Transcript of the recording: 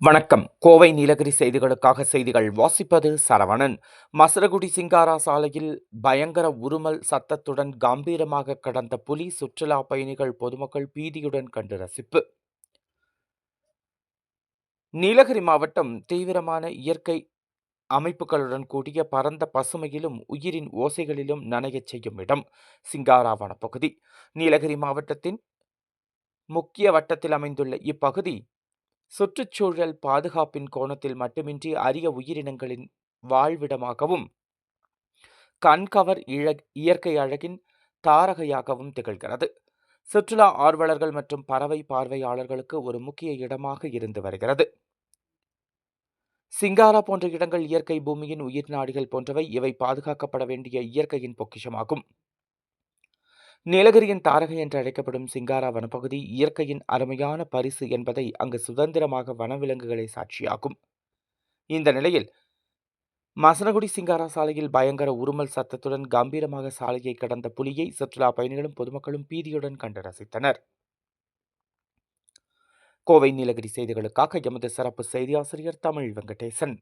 வணக்கம். கோவை நீலகிரி செய்திகளுக்காக செய்திகள் வாசிப்பது சரவணன். மசரகுடி சிங்காரா சாலையில் பயங்கர உருமல் சத்தத்துடன் கம்பீரமாக கடந்த புலி சுற்றுலா பயணிகள் பொதுமக்கள் பீதியுடன் கண்டு ரசிப்பு. நீலகிரி மாவட்டம் தீவிரமான இயற்கை அமைப்புகளுடன் கூடிய பரந்த பசுமையிலும் உயிரின் ஓசைகளிலும் நனையச் செய்யும் இடம் சிங்காரா வனப்பகுதி. நீலகிரி மாவட்டத்தின் முக்கிய வட்டத்தில் அமைந்துள்ள இப்பகுதி சுற்றுச்சூழல் பாதுகாப்பின் கோணத்தில் மட்டுமின்றி அரிய உயிரினங்களின் வாழ்விடமாகவும் கண்கவர் இழ இயற்கை அழகின் தாரகையாகவும் திகழ்கிறது. சுற்றுலா ஆர்வலர்கள் மற்றும் பறவை பார்வையாளர்களுக்கு ஒரு முக்கிய இடமாக இருந்து வருகிறது. சிங்காரா போன்ற இடங்கள் இயற்கை பூமியின் உயிர் நாடிகள் போன்றவை இவை பாதுகாக்கப்பட வேண்டிய இயற்கையின் பொக்கிஷமாகும். நீலகிரியின் தாரகை என்று அழைக்கப்படும் சிங்காரா வனப்பகுதி இயற்கையின் அருமையான பரிசு என்பதை அங்கு சுதந்திரமாக வனவிலங்குகளை சாட்சியாகும் இந்த நிலையில் மசனகுடி சிங்காரா சாலையில் பயங்கர உருமல் சத்தத்துடன் கம்பீரமாக சாலையை கடந்த புலியை சுற்றுலா பயணிகளும் பொதுமக்களும் பீதியுடன் கண்டு ரசித்தனர். கோவை நீலகிரி செய்திகளுக்காக எமது சிறப்பு செய்தி ஆசிரியர் தமிழ் வெங்கடேசன்.